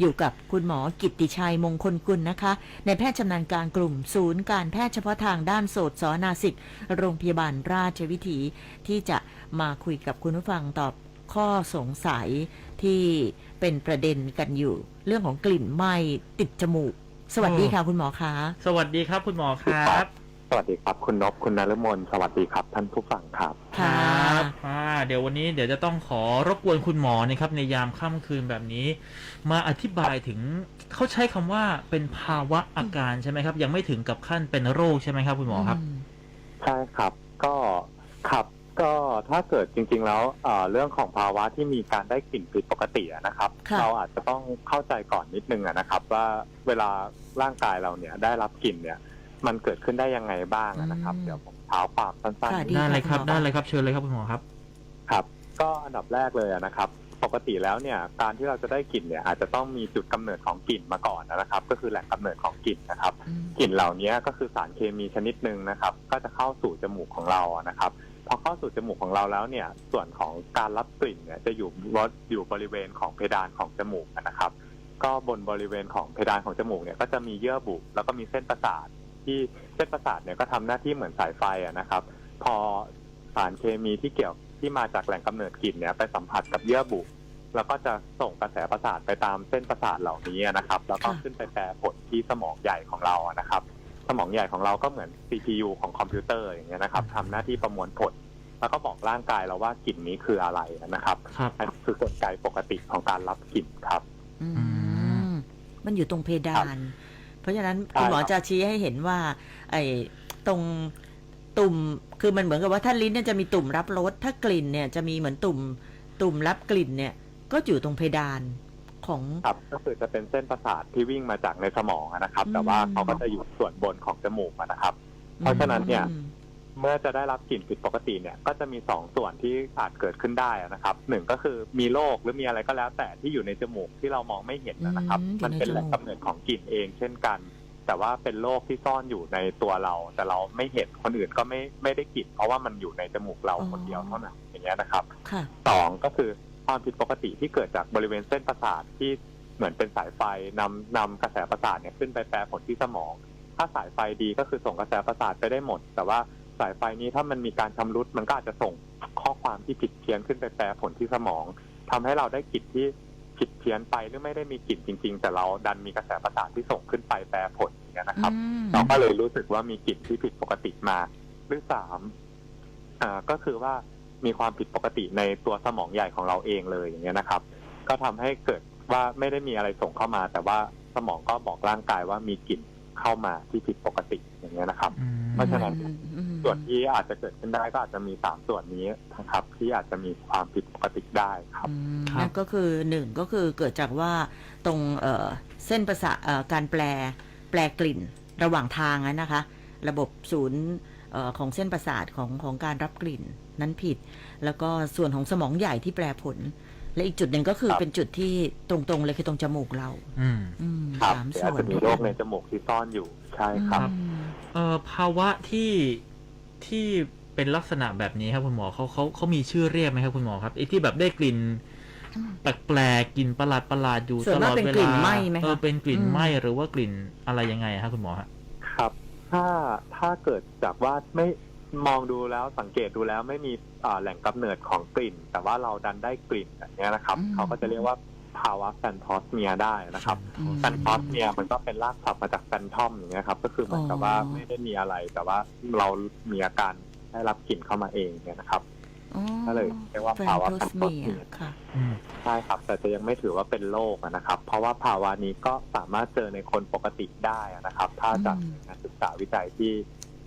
อยู่กับคุณหมอกิตติชัยมงคลกุลนะคะ ในแพทย์ชำนาญการกลุ่มศูนย์การแพทย์เฉพาะทางด้านโสตสนาสิกโรงพยาบาลราชวิถีที่จะมาคุยกับคุณผู้ฟังตอบข้อสงสัยที่เป็นประเด็นกันอยู่ เรื่องของกลิ่นไหม้ติดจมูก สวัสดีค่ะคุณหมอคะ สวัสดีครับคุณหมอครับ วัสดีครับ คุณนพคุณนฤมลสวัสดีครับ ท่านผู้ฟังครับค่ะครับอ่าเดี๋ยววันนี้เดี๋ยวจะต้องขอรบกวนคุณหมอนะครับ ในยามค่ำคืนแบบนี้ มาอธิบายถึงเขาใช้คำว่าเป็นภาวะอาการใช่ไหมครับ ยังไม่ถึงกับขั้นเป็นโรคใช่ไหมครับคุณหมอครับ ม ใช่ครับ ก็ครับก็ถ้าเกิดจริงๆแล้วเอ่อเรื่องของภาวะที่มีการได้กลิ่นผิดปกติอะนะครับ ค่ะ เราอาจจะต้องเข้าใจก่อนนิดนึงอะนะครับ ว่าเวลาร่างกายเราเนี่ยได้รับกลิ่นเนี่ย มันเกิดขึ้นได้ยังไงบ้างอะนะครับเดี๋ยวผมเท้าความสั้นค่ะๆดีได้เลยครับ ค่ะ ได้เลยครับ เชิญเลยครับคุณหมอครับครับ ก็อันดับแรกเลยอะนะครับ ปกติแล้วเนี่ยการที่เราจะได้กลิ่นเนี่ยอาจจะต้องมีจุดกำเนิดของกลิ่นมาก่อนนะครับ ก็คือแหล่งกำเนิดของกลิ่นนะครับ อืม กลิ่นเหล่านี้ก็คือสารเคมีชนิดหนึ่งนะครับ ก็จะเข้าสู่จมูกของเราอะนะครับ พอเข้าสู่จมูกของเราแล้วเนี่ย ส่วนของการรับกลิ่นเนี่ยจะอยู่รถอยู่บริเวณของเพดานของจมูกนะครับ ก็บนบริเวณของเพดานของจมูกเนี่ยก็จะมีเยื่อบุแล้วก็มีเส้นประสาท ที่เส้นประสาทเนี่ยก็ทำหน้าที่เหมือนสายไฟอะนะครับ พอสารเคมีที่เกี่ยวที่มาจากแหล่งกำเนิดกลิ่นเนี่ยไปสัมผัสกับเยื่อบุแล้วก็จะส่งกระแสประสาทไปตามเส้นประสาทเหล่านี้นะครับ แล้วก็ค่ะขึ้นไปแปรผลที่สมองใหญ่ของเราอะนะครับ สมองใหญ่ของเราก็เหมือน CPU ของคอมพิวเตอร์อย่างเงี้ยนะครับทำหน้าที่ประมวลผล แล้วก็บอกร่างกายเราว่ากลิ่นนี้คืออะไรนะครับครับอันนี้คือกลไกปกติของการรับกลิ่นครับ อือืมมันอยู่ตรงเพดาน เพราะฉะนั้นใช่คุณหมอครับจะชี้ให้เห็นว่า ไอ้ตรงตุ่มคือมันเหมือนกับว่าถ้าลิ้นเนี่ยจะมีตุ่มรับรสถ้ากลิ่นเนี่ยจะมีเหมือนตุ่มตุ่มรับกลิ่นเนี่ย ก็อยู่ตรงเพดานของครับก็คือจะเป็นเส้นประสาทที่วิ่งมาจากในสมองอะนะครับอืมแต่ว่าเขาก็จะอยู่ส่วนบนของจมูกอะนะครับ เพราะฉะนั้นเนี่ยอืม เมื่อจะได้รับกลิ่นผิดปกติเนี่ยก็จะมีสองส่วนที่อาจเกิดขึ้นได้อะนะครับหนึ่งก็คือมีโรคหรือมีอะไรก็แล้ว แต่ที่อยู่ในจมูกที่เรามองไม่เห็นนะครับ อืมอยู่มันเป็นในจมูกแหล่งกำเนิดของกลิ่นเองเช่นกัน แต่ว่าเป็นโรคที่ซ่อนอยู่ในตัวเรา แต่เราไม่เห็นคนอื่นก็ไม่ไม่ได้กลิ่นเพราะว่ามันอยู่ในจมูกเราคนเดียวเท่านั้นอย่างเงี้ยนะครับ ค่ะ สองก็คือความผิดปกติที่เกิดจากบริเวณเส้นประสาทที่เหมือนเป็นสายไฟนำนำกระแสประสาทเนี่ยขึ้นไปแปรผลที่สมอง ถ้าสายไฟดีก็คือส่งกระแสประสาทไปได้หมด แต่ว่า สายไฟนี้ถ้ามันมีการชำรุดมันก็อาจจะส่งข้อความที่ผิดเพี้ยนขึ้นไปแปรผลที่สมองทำให้เราได้กลิ่นที่ผิดเพี้ยนไปหรือไม่ได้มีกลิ่นจริง ๆ แต่เราดันมีกระแสประสาทที่ส่งขึ้นไปแปรผลอย่างเงี้ยนะครับอืมเราก็เลยรู้สึกว่ามีกลิ่นที่ผิดปกติมาหรือสามอ่าก็คือว่ามีความผิดปกติในตัวสมองใหญ่ของเราเองเลยอย่างเงี้ยนะครับ ก็ทำให้เกิดว่าไม่ได้มีอะไรส่งเข้ามา แต่ว่าสมองก็บอกร่างกายว่ามีกลิ่น เข้ามาที่ผิดปกติอย่างเงี้ยนะครับอืมเพราะฉะนั้นอืมอืมส่วนที่อาจจะเกิดขึ้นได้ก็อาจจะมีสามส่วนนี้นะครับ ที่อาจจะมีความผิดปกติได้ครับอืมครับนั่นก็คือหนึ่งก็คือเกิดจากว่าตรงเอ่อเส้นประสาทเอ่อการแปลแปลกลิ่นระหว่างทางนั้นนะคะ ระบบศูนย์เอ่อของเส้นประสาทของของการรับกลิ่นนั้นผิด แล้วก็ส่วนของสมองใหญ่ที่แปลผล และอีกจุดหนึ่งก็คือครับ เป็นจุดที่ตรงๆเลยคือตรงจมูกเรา อืม อืมครับสามแต่ส่อาจวนจะมีโรคในจมูกที่ซ่อนอยู่ใช่ครับ อืม เอ่อภาวะที่ที่เป็นลักษณะแบบนี้ครับคุณหมอเขาเขาเขามีชื่อเรียกไหมครับคุณหมอครับไอ้ที่แบบได้กลิ่นอืมแปลกๆกลิ่นประหลาดประหลาดๆอยู่ส่วนตลมากอดเป็นเวกลิ่ลานไหม้ไหมคะเออเป็นกลิ่นอืมไหม้หรือว่ากลิ่นอะไรยังไงครับคุณหมอฮะ ครับ ถ้าถ้าเกิดจากว่าไม่ มองดูแล้วสังเกตดูแล้วไม่มีอ่าแหล่งกำเนิดของกลิ่น แต่ว่าเราดันได้กลิ่นอย่างเงี้ยนะครับอืมเขาก็จะเรียกว่าภาวะแฟนทอสเมียได้นะครับอืมแฟนทอสเมียมันก็เป็นรากศัพท์มาจากแฟนทอมอย่างเงี้ยครับ ก็คือเหมือนกับว่าอ๋อไม่ได้มีอะไร แต่ว่าเรามีอาการได้รับกลิ่นเข้ามาเองเนี่ยนะครับอ๋อก็เลยเรียกว่าแฟนภาวะโทแฟสนทอเมีสยเมียค่ะอืมใช่ครับ แต่จะยังไม่ถือว่าเป็นโรคอะนะครับ เพราะว่าภาวะนี้ก็สามารถเจอในคนปกติได้อะนะครับ ถ้าจากอืมงานศึกษาวิจัยที่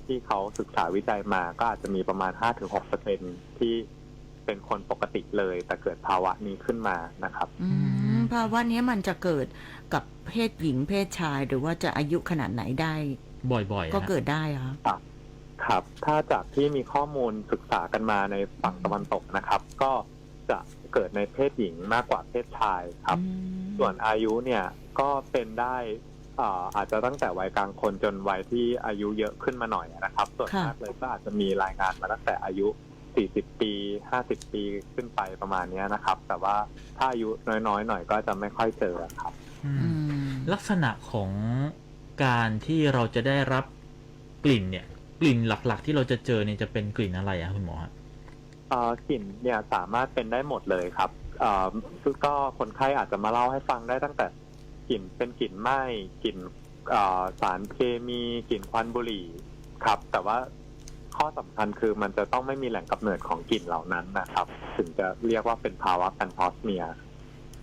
ที่เขาศึกษาวิจัยมาก็อาจจะมีประมาณ 5-6เปอร์เซ็นที่เป็นคนปกติเลย แต่เกิดภาวะนี้ขึ้นมานะครับอืมภาวะเนี้ยมันจะเกิดกับเพศหญิงเพศชาย หรือว่าจะอายุขนาดไหนได้ บ่อยๆ ก็นะเกิดได้เหรอครับ ถ้าจากที่มีข้อมูลศึกษากันมาในฝั่งตะวันตกนะครับ ก็จะเกิดในเพศหญิงมากกว่าเพศชายครับอืมส่วนอายุเนี่ยก็เป็นได้ อ่าอาจจะตั้งแต่วัยกลางคนจนวัยที่อายุเยอะขึ้นมาหน่อยนะครับ ส่วนค่ะมากเลยก็อาจจะมีรายงานมาตั้งแต่อายุ 40 ปี 50 ปีขึ้นไปประมาณเนี้ยนะครับ แต่ว่าถ้าอายุน้อยๆ หน่อยก็จะไม่ค่อยเจอครับอืมอืมลักษณะของการที่เราจะได้รับกลิ่นเนี่ย กลิ่นหลักๆ ที่เราจะเจอเนี่ยจะเป็นกลิ่นอะไรอะคุณหมอฮะเอ่อกลิ่นเนี่ยสามารถเป็นได้หมดเลยครับเอ่อคือก็คนไข้อาจจะมาเล่าให้ฟังได้ตั้งแต่ กลิ่นเป็นกลิ่นไหม้กลิ่นสารเคมีกลิ่นควันบุหรี่ครับ แต่ว่าข้อสำคัญคือมันจะต้องไม่มีแหล่งกำเนิดของกลิ่นเหล่านั้นนะครับ ถึงจะเรียกว่าเป็นภาวะกันพอสเมีย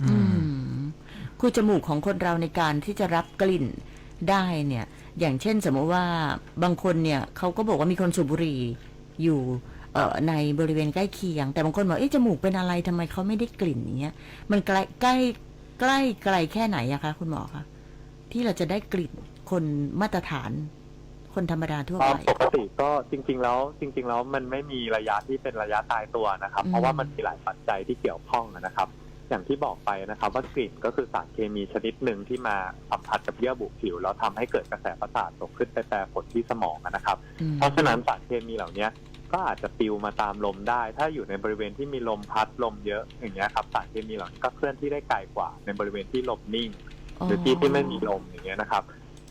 อืมคือจมูกของคนเราในการที่จะรับกลิ่นได้เนี่ย อย่างเช่นสมมติว่าบางคนเนี่ยเขาก็บอกว่ามีคนสูบบุหรี่อยู่เอ่อในบริเวณใกล้เคียง แต่บางคนบอกเอ๊ะจมูกเป็นอะไรทำไมเขาไม่ได้กลิ่นเงี้ย มันใกล้ใกล้ ใกล้ไกลแค่ไหนอะคะ คุณหมอคะที่เราจะได้กลิ่นคนมาตรฐาน คนธรรมดาทั่วก็ไปปกติก็จริง ๆ แล้วจริง ๆ แล้วมันไม่มีระยะที่เป็นระยะตายตัวนะครับ อืม เพราะว่ามันมีหลายปัจจัยที่เกี่ยวข้องนะครับ อย่างที่บอกไปนะครับ ว่ากลิ่นก็คือสารเคมีชนิดหนึ่งที่มาสัมผัสกับเยื่อบุผิวแล้วทำให้เกิดกระแสประสาทส่งขึ้นไปแปรผลที่สมองนะครับ อืมเพราะฉะนั้นสารเคมีเหล่านี้ ก็อาจจะปลิวมาตามลมได้ ถ้าอยู่ในบริเวณที่มีลมพัดลมเยอะอย่างเงี้ยครับสารเคมีเหล่านี้ก็เคลื่อนที่ได้ไกลกว่า ในบริเวณที่ลมนิ่ง หรือที่ที่ไม่มีลมอย่างเงี้ยนะครับ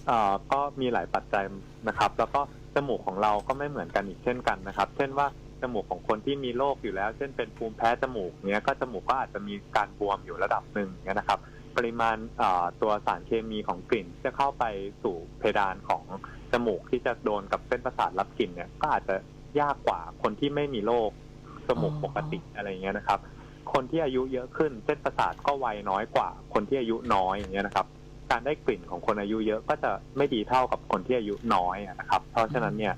เอ่อก็มีหลายปัจจัยนะครับ แล้วก็จมูกของเราก็ไม่เหมือนกันอีกเช่นกันนะครับ เช่นว่าจมูกของคนที่มีโรคอยู่แล้ว เช่นเป็นภูมิแพ้จมูกเนี้ยก็จมูกก็อาจจะมีการบวมอยู่ระดับหนึ่งเนี้ยนะครับ ปริมาณเอ่อตัวสารเคมีของกลิ่นที่จะเข้าไปสู่เพดานของจมูกที่จะโดนกับเส้นประสาทรับกลิ่นเนี่ยก็อาจจะ ยากกว่าคนที่ไม่มีโรคจมูกปกติอะไรเงี้ยนะครับ คนที่อายุเยอะขึ้นเส้นประสาทก็ไวน้อยกว่า คนที่อายุน้อยอย่างเงี้ยนะครับ การได้กลิ่นของคนอายุเยอะก็จะไม่ดีเท่ากับคนที่อายุน้อยอะนะครับ เพราะฉะนั้นเนี่ย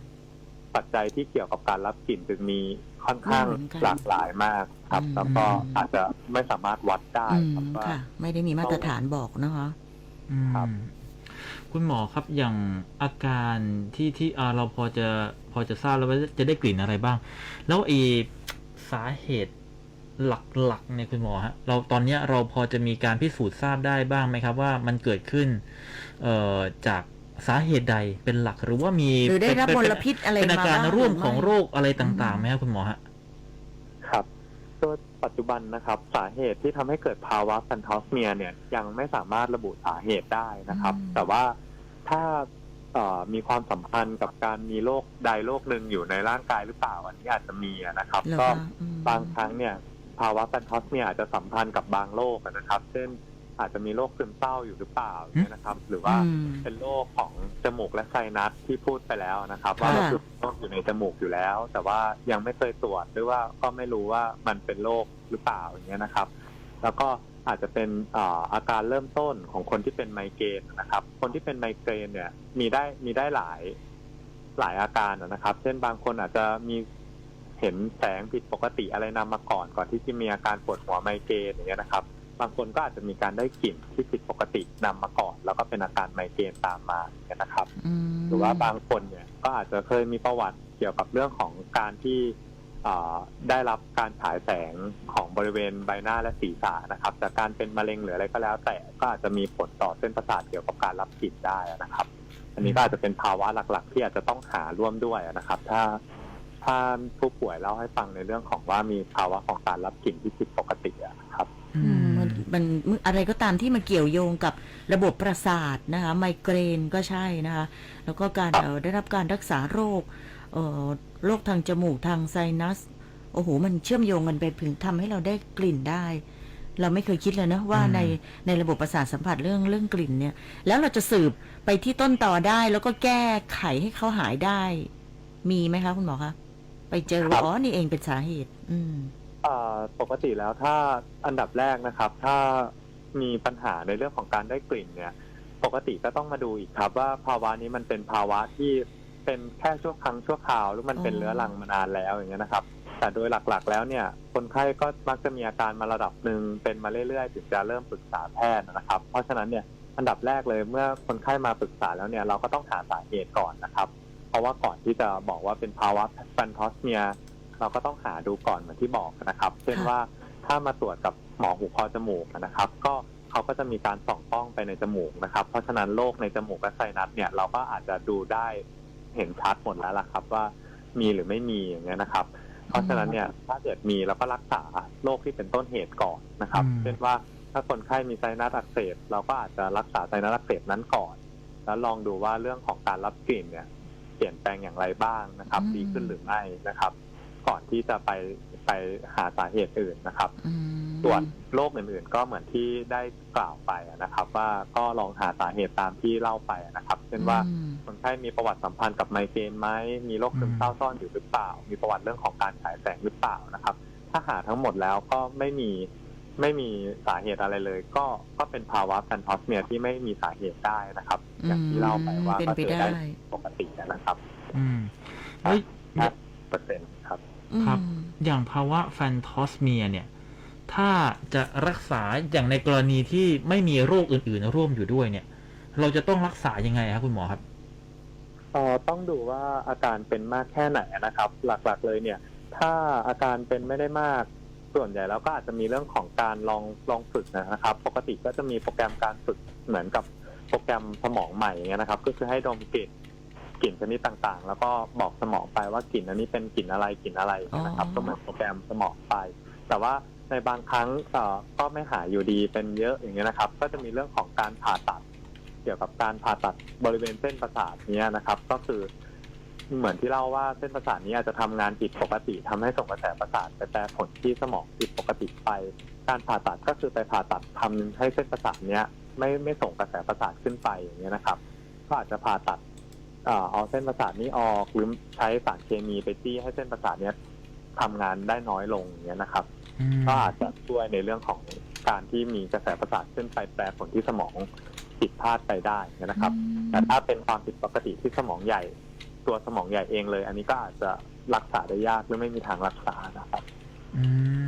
ปัจจัยที่เกี่ยวกับการรับกลิ่นจึงมีค่อนข้างไม่เหมือนกันหลากหลายมากครับอืมแล้วก็อาจจะไม่สามารถวัดได้อืมครับว่าค่ะไม่ได้มีมาตรฐานบอกนะคะอืมครับ คุณหมอครับอย่างอาการที่ที่อ่าเราพอจะพอจะทราบแล้วว่าจะได้กลิ่นอะไรบ้าง แล้วไอสาเหตุหลักๆเนี่ยคุณหมอฮะเราตอนเนี้ยเราพอจะมีการพิสูจน์ทราบได้บ้างไหมครับ ว่ามันเกิดขึ้นเอ่อจากสาเหตุใดเป็นหลักหรือว่ามีหรือได้รับเป็นมเป็นลพิษอะไรเป็นอาการมาบ้างร่วมหรือของไม่โรคอะไรต่างๆไหมครับคุณหมอฮะครับตัวปัจจุบันนะครับ สาเหตุที่ทำให้เกิดภาวะฟันทอสเมียเนี่ยยังไม่สามารถระบุสาเหตุได้นะครับอืมแต่ว่า ถ้าเอ่อมีความสัมพันธ์กับการมีโรคใดโรคหนึ่งอยู่ในร่างกายหรือเปล่าอันนี้อาจจะมีอะนะครับเหรอก็คะอืมบางครั้งเนี่ย ภาวะฟันทอสเมียอาจจะสัมพันธ์กับบางโรคอะนะครับ เช่นอาจจะมีโรคซึมเศร้าอยู่หรือเปล่าอย่างเงี้ยนะครับ หรือว่าอืมเป็นโรคของจมูกและไซนัสที่พูดไปแล้วนะครับค่ะว่าเราคือโรคอยู่ในจมูกอยู่แล้ว แต่ว่ายังไม่เคยตรวจหรือว่าก็ไม่รู้ว่ามันเป็นโรคหรือเปล่าอย่างเงี้ยนะครับ แล้วก็ อาจจะเป็นอ่าอาการเริ่มต้นของคนที่เป็นไมเกรนนะครับ คนที่เป็นไมเกรนเนี่ยมีได้มีได้หลายหลายอาการนะครับ เช่นบางคนอาจจะมีเห็นแสงผิดปกติอะไรนำมาก่อนก่อนที่จะมีอาการปวดหัวไมเกรนอย่างเงี้ยนะครับ บางคนก็อาจจะมีการได้กลิ่นที่ผิดปกตินำมาก่อน แล้วก็เป็นอาการไมเกรนตามมาอย่างเงี้ยนะครับอืมหรือว่าบางคนเนี่ยก็อาจจะเคยมีประวัติเกี่ยวกับเรื่องของการที่อ่า ได้รับการฉายแสงของบริเวณใบหน้าและศีรษะนะครับจากการเป็นมะเร็งหรืออะไรก็แล้ว แต่ก็อาจจะมีผลต่อเส้นประสาทเกี่ยวกับการรับกลิ่นได้นะครับ อันนี้ก็อาจจะเป็นภาวะหลักๆ ที่อาจจะต้องหาร่วมด้วยนะครับ ถ้าถ้าผู้ป่วยเล่าให้ฟังในเรื่องของว่ามีภาวะของการรับกลิ่นที่ผิดปกติอะครับอืมมันมันมันอะไรก็ตามที่มันเกี่ยวโยงกับระบบประสาทนะคะไมเกรนก็ใช่นะคะ แล้วก็การครับเอ่อได้รับการรักษาโรค เอ่อโรคทางจมูกทางไซนัส โอ้โห มันเชื่อมโยงกันไปถึงทำให้เราได้กลิ่นได้ เราไม่เคยคิดเลยนะว่าอืมในในระบบประสาทสัมผัสเรื่องเรื่องกลิ่นเนี่ย แล้วเราจะสืบไปที่ต้นต่อได้แล้วก็แก้ไขให้เขาหายได้ มีไหมคะคุณหมอคะไปเจอครัว่าบอ๋อนี่เองเป็นสาเหตุ อืมอ่าปกติแล้วถ้าอันดับแรกนะครับ ถ้ามีปัญหาในเรื่องของการได้กลิ่นเนี่ย ปกติก็ต้องมาดูอีกครับว่าภาวะนี้มันเป็นภาวะที่ เป็นแค่ชั่วครั้งชั่วคราวหรือมันเป็นอ๋อเรื้อรังมานานแล้วอย่างเงี้ยนะครับ แต่โดยหลักๆ แล้วเนี่ย คนไข้ก็มักจะมีอาการมาระดับหนึ่งเป็นมาเรื่อยๆถึงจะเริ่มปรึกษาแพทย์นะครับ เพราะฉะนั้นเนี่ยอันดับแรกเลยเมื่อคนไข้มาปรึกษาแล้วเนี่ยเราก็ต้องหาสาเหตุก่อนนะครับ เพราะว่าก่อนที่จะบอกว่าเป็นภาวะฟันทอสเมีย เราก็ต้องหาดูก่อนเหมือนที่บอกนะครับ เช่นค่ะว่าถ้ามาตรวจกับหมอหูคอจมูกนะครับ ก็เขาก็จะมีการส่องกล้องไปในจมูกนะครับ เพราะฉะนั้นโรคในจมูกและไซนัสเนี่ยเราก็อาจจะดูได้ เห็นชัดหมดแล้วล่ะครับ ว่ามีหรือไม่มีอย่างเงี้ยนะครับ เพราะฉะนั้นเนี่ยถ้าเกิดมีแล้วก็รักษาโรคที่เป็นต้นเหตุก่อนนะครับอืมเช่นว่าถ้าคนไข้มีไซนัสอักเสบเราก็อาจจะรักษาไซนัสอักเสบนั้นก่อน แล้วลองดูว่าเรื่องของการรับกลิ่นเนี่ยเปลี่ยนแปลงอย่างไรบ้างนะครับอืมดีขึ้นหรือไม่นะครับ ก่อนที่จะไปไปหาสาเหตุอื่นนะครับอืม ส่วนโรคอื่นๆ ก็เหมือนที่ได้กล่าวไปนะครับ ว่าก็ลองหาสาเหตุตามที่เล่าไปนะครับ เช่นว่าอืมคนไข้มีประวัติสัมพันธ์กับไมเกรนไหมมีโรคซึมเศร้าซ่อนอยู่หรือเปล่า มีประวัติเรื่องของการฉายแสงหรือเปล่านะครับ ถ้าหาทั้งหมดแล้วก็ไม่มีไม่มีสาเหตุอะไรเลย ก็ก็เป็นภาวะแฟนทอสเมียที่ไม่มีสาเหตุได้นะครับ อย่างที่เล่าไปว่าเป็นก็ไปเจอได้ได้ปกตินะครับ อืมเฮ้ยห้าเปอร์เซ็นต์ครับ ครับอืมอย่างภาวะแฟนทอสเมียเนี่ย ถ้าจะรักษาอย่างในกรณีที่ไม่มีโรคอื่นๆ ร่วมอยู่ด้วยเนี่ย เราจะต้องรักษายังไงครับคุณหมอครับเอ่อต้องดูว่าอาการเป็นมากแค่ไหนนะครับ หลักๆเลยเนี่ย ถ้าอาการเป็นไม่ได้มากส่วนใหญ่แล้วก็อาจจะมีเรื่องของการลองลองฝึกนะครับ ปกติก็จะมีโปรแกรมการฝึกเหมือนกับโปรแกรมสมองใหม่อย่างเงี้ยนะครับ ก็คือให้ดมกลิ่นกลิ่นชนิดต่างๆ แล้วก็บอกสมองไปว่ากลิ่นอันนี้เป็นกลิ่นอะไรกลิ่นอะไรนะครับอ๋อก็เหมือนโปรแกรมสมองไป แต่ว่า ในบางครั้งเอ่อก็ไม่หายอยู่ดีเป็นเยอะอย่างเงี้ยนะครับ ก็จะมีเรื่องของการผ่าตัด เกี่ยวกับการผ่าตัดบริเวณเส้นประสาทเนี้ยนะครับ ก็คือเหมือนที่เล่าว่าเส้นประสาทนี้อาจจะทำงานผิดปกติทำให้ส่งกระแสประสาทไปแปรผลที่สมองผิดปกติไป การผ่าตัดก็คือไปผ่าตัดทำให้เส้นประสาทเนี้ยไม่ไม่ส่งกระแสประสาทขึ้นไปอย่างเงี้ยนะครับ ก็อาจจะผ่าตัดเอาเส้นประสาทนี้ออกหรือใช้สารเคมีไปจี้ให้เส้นประสาทเนี้ยทำงานได้น้อยลงอย่างเงี้ยนะครับ ก็อาจจะช่วยในเรื่องของการที่มีกระแสประสาทขึ้นไปแปรผลที่สมองผิดพลาดไปได้นะครับ แต่ถ้าเป็นความผิดปกติที่สมองใหญ่ ตัวสมองใหญ่เองเลย อันนี้ก็อาจจะรักษาได้ยากหรือไม่มีทางรักษานะครับอืม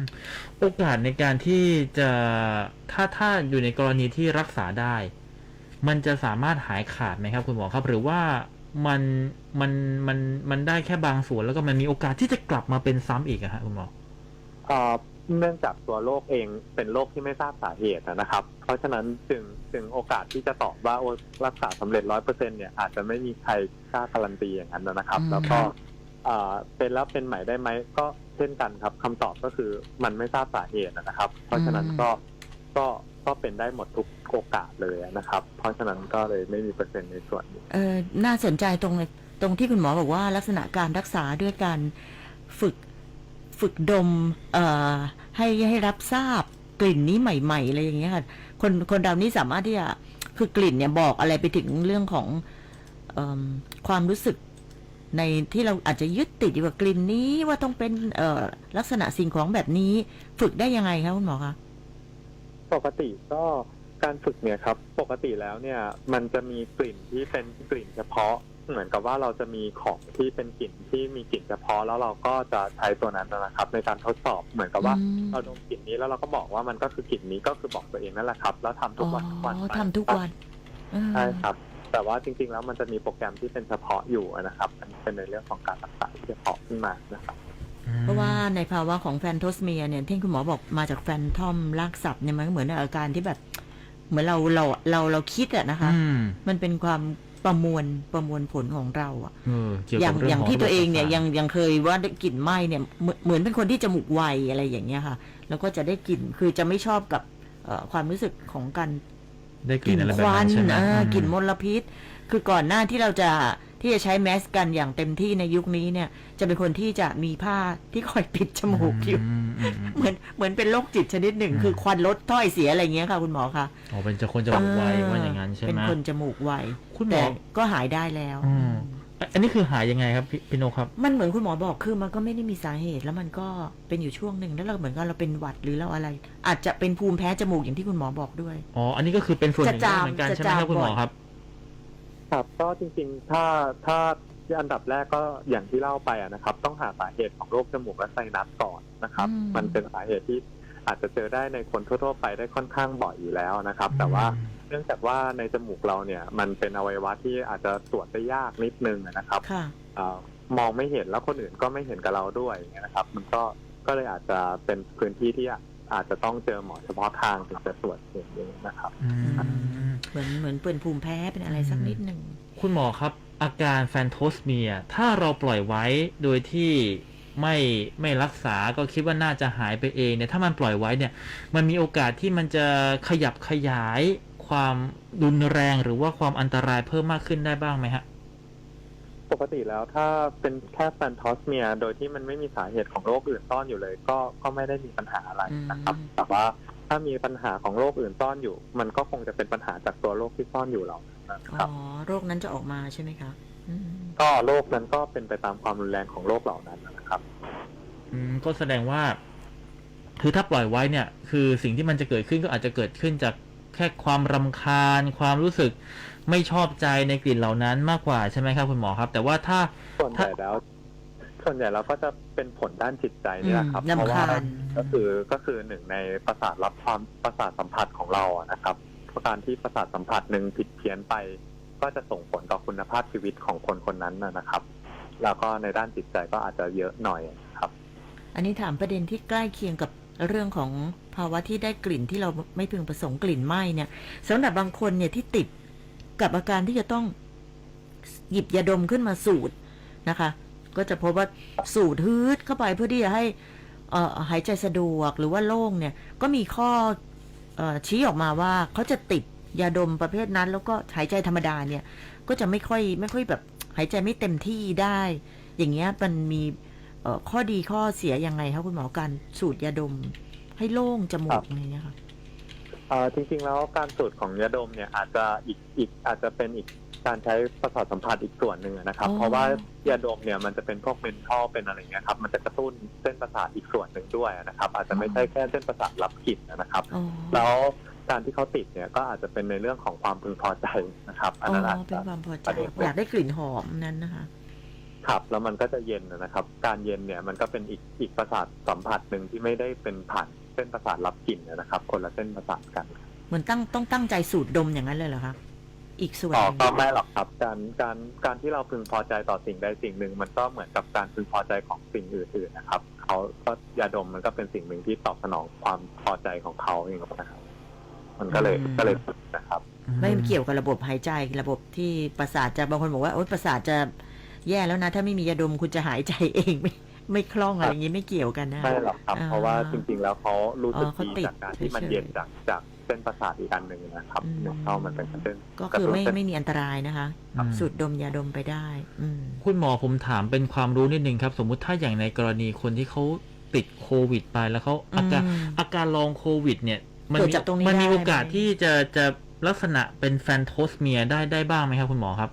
โอกาสในการที่จะถ้าถ้าอยู่ในกรณีที่รักษาได้ มันจะสามารถหายขาดไหมครับ คุณหมอครับ หรือว่ามันมันมันมันได้แค่บางส่วนแล้วก็มันมีโอกาสที่จะกลับมาเป็นซ้ำอีกอะฮะคุณหมอ เอ่อเนื่องจากตัวโรคเองเป็นโรคที่ไม่ทราบสาเหตุนะครับ เพราะฉะนั้นจึงจึงโอกาสที่จะตอบว่าโอ้รักษาสำเร็จร้อยเปอร์เซ็นเนี่ยอาจจะไม่มีใครกล้าการันตีอย่างนั้นนะครับอืมแล้วก็เอ่อเป็นแล้วเป็นใหม่ได้ไหมก็เช่นกันครับคำตอบก็คือมันไม่ทราบสาเหตุนะครับ เพราะฉะนั้นก็ก็ก็เป็นได้หมดทุกโอกาสเลยนะครับ เพราะฉะนั้นก็เลยไม่มีเปอร์เซ็นต์ในส่วนนี้เออน่าสนใจตรงเลยตรงที่คุณหมอบอกว่าลักษณะการรักษาด้วยการฝึก ฝึกดมเอ่อให้ให้รับทราบกลิ่นนี้ใหม่ๆอะไรอย่างเงี้ยค่ะคนคนเรานี่สามารถที่จะคือกลิ่นเนี่ยบอกอะไรไปถึงเรื่องของอความรู้สึกในที่เราอาจจะยึดติดอยู่กับกลิ่นนี้ว่าต้องเป็นเออลักษณะสิ่งของแบบนี้ ฝึกได้ยังไงคะคุณหมอคะปกติก็การฝึกเนี่ยครับ ปกติแล้วเนี่ย มันจะมีกลิ่นที่เป็นกลิ่นเฉพาะ เหมือนกับว่าเราจะมีของที่เป็นกลิ่นที่มีกลิ่นเฉพาะแล้วเราก็จะใช้ตัวนั้นนะครับ ในการทดสอบเหมือนกับว่าอืมเราดมกลิ่นนี้แล้วเราก็บอกว่ามันก็คือกลิ่นนี้ก็คือบอกตัวเองนั่นแหละครับ แล้วทำทุกวันทุกวันอ๋อไปทำทุกวันเออใช่ครับ แต่ว่าจริง ๆ แล้วมันจะมีโปรแกรมที่เป็นเฉพาะอยู่นะครับอันนี้เป็นในเรื่องของการรักษาที่เฉพาะขึ้นมานะครับเพราะว่าในภาวะของแฟนโทสเมียเนี่ยที่คุณหมอบอกมาจากแฟนทอมลากศัพท์เนี่ยมันก็เหมือนอาการที่แบบ เหมือนเราเราเราเราคิดอะนะคะอืมมันเป็นความ ประมวลประมวลผลของเราอะเออเกี่ยวอกัย่าบงเรื่อองย่างของที่ตัวเองเนี่ยระบบยังประสาทยังเคยว่าได้กลิ่นไหม้เนี่ยเหมือนเหมือนเป็นคนที่จมูกไวอะไรอย่างเงี้ยค่ะ แล้วก็จะได้กลิ่นคือจะไม่ชอบกับเอ่อความรู้สึกของการ ได้กกลิ่ลิ่นนอะไรคแบบวันั้นนใช่ไหมเอออืมกลิ่นมลพิษ คือก่อนหน้าที่เราจะ ที่จะใช้แมสกันอย่างเต็มที่ในยุคนี้เนี่ย จะเป็นคนที่จะมีผ้าที่คอยปิดจมูกอยู่มอืมอืมเหมือนเหมือนเป็นโรคจิตชนิดหนึ่งอืมคือควันลดถ้อยเสียอะไรเงี้ยค่ะ คุณหมอคะอ๋อเป็นจะคนจะบอกไวว่าอย่างนั้นใช่เป็นไหมคนจมูกไวคุณหมแต่อก็หายได้แล้วอืมอะอันนี้คือหายยังไงครับพี่พี่นกครับ มันเหมือนคุณหมอบอกคือมันก็ไม่ได้มีสาเหตุ แล้วมันก็เป็นอยู่ช่วงหนึ่งแล้วเราเหมือนกับเราเป็นหวัดหรือเราอะไร อาจจะเป็นภูมิแพ้จมูกอย่างที่คุณหมอบอกด้วยอ๋ออันนี้ก็คือเป็นส่วนหนึ่งจะได้จามเหมือนกันจะใช่ไหมครับจามคุณหมอบ่อยครับ ครับก็จริงๆ ถ้าถ้าอันดับแรกก็อย่างที่เล่าไปอะนะครับ ต้องหาสาเหตุของโรคจมูกและไซนัสก่อนนะครับ อืม มันเป็นสาเหตุที่อาจจะเจอได้ในคนทั่วๆไปได้ค่อนข้างบ่อยอยู่แล้วนะครับ แต่ว่าเนื่องจากว่าในจมูกเราเนี่ย มันเป็นอวัยวะที่อาจจะตรวจได้ยากนิดนึงอะนะครับ ค่ะ เออมองไม่เห็นแล้วคนอื่นก็ไม่เห็นกับเราด้วยอย่างเงี้ยนะครับ มันก็ก็เลยอาจจะเป็นพื้นที่ที่ อาจจะต้องเจอหมอเฉพาะทางถึงจะตรวจเห็นอย่างนี้นะครับอืมเหมือนเหมือนเป็นภูมิแพ้เป็นอะไรสักนิดหนึ่ง คุณหมอครับ อาการแฟนโทสเมีย ถ้าเราปล่อยไว้โดยที่ไม่ไม่รักษาก็คิดว่าน่าจะหายไปเองเนี่ยถ้ามันปล่อยไว้เนี่ย มันมีโอกาสที่มันจะขยับขยายความรุนแรงหรือว่าความอันตรายเพิ่มมากขึ้นได้บ้างไหมฮะ ปกติแล้วถ้าเป็นแค่แฟนทอสเมีย โดยที่มันไม่มีสาเหตุของโรคอื่นซ่อนอยู่เลย ก็ก็ไม่ได้มีปัญหาอะไรนะครับอืมแต่ว่าถ้ามีปัญหาของโรคอื่นซ่อนอยู่ มันก็คงจะเป็นปัญหาจากตัวโรคที่ซ่อนอยู่เหล่านั้นนะคอ๋รัอบโรคนั้นจะออกมาใช่ไหมคะอืมก็โรคนั้นก็เป็นไปตามความรุนแรงของโรคเหล่านั้นนะครับ อืมก็แสดงว่า คือถ้าปล่อยไว้เนี่ย คือสิ่งที่มันจะเกิดขึ้นก็อาจจะเกิดขึ้นจากแค่ความรำคาญ ความรู้สึก ไม่ชอบใจในกลิ่นเหล่านั้นมากกว่าใช่ไหมครับคุณหมอครับ แต่ว่าถ้าส่วนใหญ่แล้ว ส่วนใหญ่แล้วก็จะเป็นผลด้านจิตใจนี่แหละครับอืมเพราะว่ารำคาญก็คือก็คือหนึ่งในประสาทรับความประสาทสัมผัสของเราอะนะครับเพราะการที่ประสาทสัมผัสหนึ่งผิดเพี้ยนไป ก็จะส่งผลต่อคุณภาพชีวิตของคนคนนั้นนะนะครับ แล้วก็ในด้านจิตใจก็อาจจะเยอะหน่อยครับ อันนี้ถามประเด็นที่ใกล้เคียงกับเรื่องของภาวะที่ได้กลิ่นที่เราไม่พึงประสงค์กลิ่นไหม้เนี่ยสำหรับบางคนเนี่ยที่ติด กับอาการที่จะต้องหยิบยาดมขึ้นมาสูดนะคะ ก็จะพบว่าสูดฮืดเข้าไปเพื่อที่จะให้อ่อหายใจสะดวกหรือว่าโล่งเนี่ย ก็มีข้ออชี้ออกมาว่าเขาจะติดยาดมประเภทนั้น แล้วก็หายใจธรรมดาเนี่ย ก็จะไม่ค่อยไม่ค่อยแบบหายใจไม่เต็มที่ได้ อย่างเงี้ยมันมีข้อดีข้อเสียยังไงคะคุณหมอการสูดยาดม ให้โล่งจมูกอะไรเงี้ยค่ะ เอ่อจริงๆแล้วการสูดของยาดมเนี่ยอาจจะอีกอีกอาจจะเป็นอีกการใช้ประสาทสัมผัสอีกส่วนหนึ่งนะครับ อ๋อ เพราะว่ายาดมเนี่ยมันจะเป็นพวกเมนทอลเป็นอะไรเงี้ยครับมันจะกระตุ้นเส้นประสาทอีกส่วนหนึ่งด้วยนะครับ อาจจะไม่ใช่แค่เส้นประสาทรับกลิ่นนะครับ อ๋อแล้วการที่เขาติดเนี่ยก็อาจจะเป็นในเรื่องของความพึงพอใจนะครับอันอ๋นั้นอาอจเป็จะ นความพอใจประเด็นอยากได้กลิ่นหอมนั้นนะคะ ขับแล้วมันก็จะเย็นนะครับ การเย็นเนี่ยมันก็เป็นอีกอีกประสาทสัมผัสหนึ่งที่ไม่ได้เป็นผ่าน เส้นประสาทรับกลิ่นนะครับ คนละเส้นประสาทกันเหมือนตั้งต้องตั้งใจสูดดมอย่างนั้นเลยเหรอคะอีกส่วนอ๋อหนึ่งก็ไม่หรอกครับ การการการที่เราพึงพอใจต่อสิ่งใดสิ่งหนึ่ง มันก็เหมือนกับการพึงพอใจของสิ่งอื่นๆนะครับเขาก็ยาดมมันก็เป็นสิ่งหนึ่งที่ตอบสนองความพอใจของเขาเองนะครับมันก็เลยก็เลยนะครับ ไม่เกี่ยวกับระบบหายใจระบบที่ประสาทจะบางคนบอกว่าโอ๊ยประสาทจะแย่แล้วนะ ถ้าไม่มียาดมคุณจะหายใจเองไม่ ไม่คล่องอะไรอย่างนี้ไม่เกี่ยวกันนะ ไม่หรอกครับ อ่าเพราะว่าจริง ๆ แล้วเขารู้สึกอ๋อเขาดีติดจากการที่มันเฉยๆ เย็นจากจากเส้นประสาทอีกอันหนึ่งนะครับอืมเนื่องเข้ามันเป็นเส้นก็คือไม่กระตุ้นเส้น ไม่มีอันตรายนะคะ อืม สูดดมยาดมไปได้ อืม คุณหมอผมถามเป็นความรู้นิดนึงครับ สมมุติถ้าอย่างในกรณีคนที่เขาติดโควิดไปแล้วเขาอาการอืมอาการลองโควิด เนี่ยมันเกิดมีจากตรงนี้มันมีได้โอกาสไหม ที่จะจะลักษณะเป็นแฟนโทสเมียได้ได้บ้างไหมครับคุณหมอครับ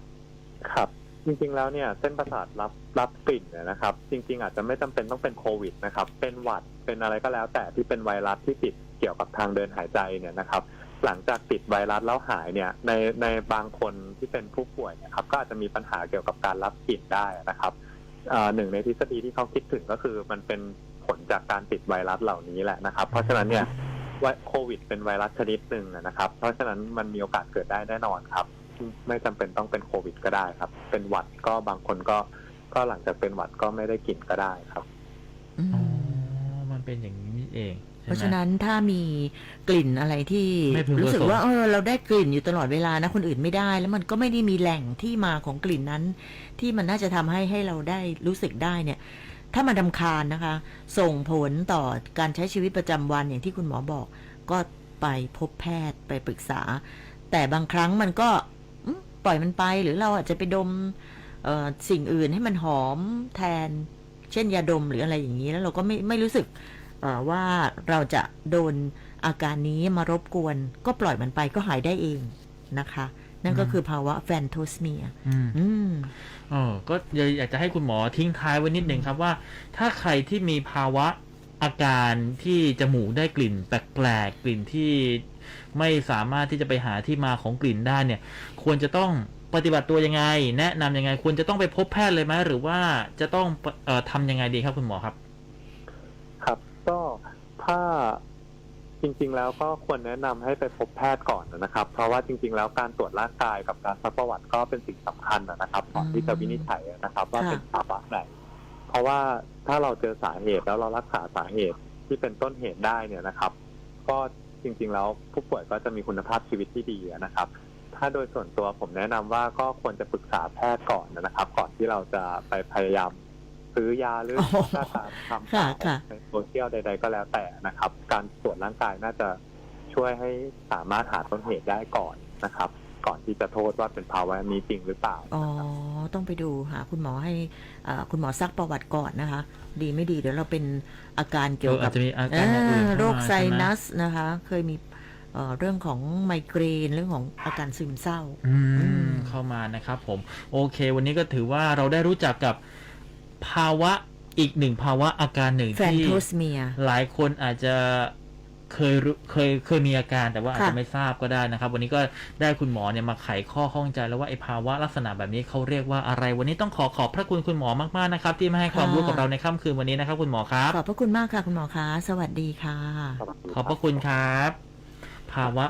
ครับ จริงๆแล้วเนี่ยเส้นประสาทรับ รับกลิ่นเนี่ยนะครับ จริง ๆ อาจจะไม่จำเป็นต้องเป็นโควิดนะครับ เป็นหวัดเป็นอะไรก็แล้ว แต่ที่เป็นไวรัสที่ติดเกี่ยวกับทางเดินหายใจเนี่ยนะครับ หลังจากติดไวรัสแล้วหายเนี่ย ในในบางคนที่เป็นผู้ป่วยเนะครับ ก็อาจจะมีปัญหาเกี่ยวกับการรับกลิ่นได้นะครับหนึ่งในทฤษฎีที่เขาคิดถึงก็คือมันเป็นผลจากการติดไวรัสเหล่านี้แหละนะครับ เพราะฉะนั้นเนี่ยโควิด เป็นไวรัสชนิดหนึ่งนะครับ เพราะฉะนั้นมันมีโอกาสเกิดได้แน่นอนครับ ไม่จำเป็นต้องเป็นโควิด ก็ได้ครับ เป็นหวัดก็บางคนก็ ก็หลังจากเป็นหวัดก็ไม่ได้กลิ่นก็ได้ครับ อือ๋อมมันเป็นอย่างนี้นี่เองใช่ไหมเพราะฉะนั้นถ้ามีกลิ่นอะไรที่ไม่พึงประสงค์รู้สึกว่าเออเราได้กลิ่นอยู่ตลอดเวลานะคนอื่นไม่ได้ แล้วมันก็ไม่ได้มีแหล่งที่มาของกลิ่นนั้น ที่มันน่าจะทำให้ให้เราได้รู้สึกได้เนี่ย ถ้ามันดำคาญนะคะ ส่งผลต่อการใช้ชีวิตประจำวันอย่างที่คุณหมอบอก ก็ไปพบแพทย์ไปปรึกษา แต่บางครั้งมันก็อืมปล่อยมันไปหรือเราอาจจะไปดมเอ่อ สิ่งอื่นให้มันหอมแทน เช่นยาดมหรืออะไรอย่างนี้แล้วเราก็ไม่ไม่รู้สึกเอ่อว่าเราจะโดนอาการนี้มารบกวน ก็ปล่อยมันไปก็หายได้เองนะคะ นั่นก็คือภาวะแฟนโทสเมียอืมอืมเออก็อยากจะให้คุณหมอทิ้งท้ายไว้นิดหนึ่งครับว่า ถ้าใครที่มีภาวะอาการที่จมูกได้กลิ่นแปลกๆกลิ่นที่ไม่สามารถที่จะไปหาที่มาของกลิ่นได้เนี่ย ควรจะต้อง ปฏิบัติตัวยังไง แนะนำยังไงควรจะต้องไปพบแพทย์เลยไหมหรือว่าจะต้องเอ่อทำยังไงดีครับคุณหมอครับ ครับ ก็ถ้าจริง ๆ แล้วก็ควรแนะนำให้ไปพบแพทย์ก่อนนะครับ เพราะว่าจริง ๆ แล้วการตรวจร่างกายกับการซักประวัติก็เป็นสิ่งสำคัญนะครับก่อนที่จะวินิจฉัยนะครับ ว่าค่ะเป็นภาวะไหนเพราะว่าถ้าเราเจอสาเหตุแล้วเรารักษาสาเหตุที่เป็นต้นเหตุได้เนี่ยนะครับ ก็จริง ๆ แล้วผู้ป่วยก็จะมีคุณภาพชีวิตที่ดีนะครับ ถ้าโดยส่วนตัวผมแนะนำว่าก็ควรจะปรึกษาแพทย์ก่อนนะครับ ก่อนที่เราจะไปพยายามซื้อยาหรืออ๋อถ้าตามคำค่ะข่าวค่ะในโซเชียลใด ๆ ก็แล้วแต่นะครับ การตรวจร่างกายน่าจะช่วยให้สามารถหาต้นเหตุได้ก่อนนะครับ ก่อนที่จะโทษว่าเป็นภาวะนี้จริงหรือเปล่าอ๋อต้องไปดูหาคุณหมอให้อ่าคุณหมอซักประวัติก่อนนะคะ ดีไม่ดีเดี๋ยวเราเป็นอาการเกี่ยวเออกัอาบจจะมีอาการอย่างอื่นเอ่อเข้ามาโรคไซใช่ไหมนัสนะคะ เคยมี เอ่อเรื่องของไมเกรนเรื่องของอาการซึมเศร้าอือืมมเข้ามานะครับผม โอเค วันนี้ก็ถือว่าเราได้รู้จักกับภาวะอีกหนึ่งภาวะอาการหนึ่งแฟนที่โทสเมียหลายคนอาจจะเคยรู้เคยเคยมีอาการแต่ว่าอาจค่ะจะไม่ทราบก็ได้นะครับ วันนี้ก็ได้คุณหมอเนี่ยมาไขข้อข้องใจแล้วว่าไอ้ภาวะลักษณะแบบนี้เขาเรียกว่าอะไร วันนี้ต้องขอขอบพระคุณคุณหมอมากๆนะครับ ที่มาให้ความรู้กับเราในค่ำคืนวันนี้นะครับ คุณหมอครับขอบพระคุณมากค่ะคุณหมอคะสวัสดีค่ะ ขอบคุณขอบพระคุณครับ ภาวะ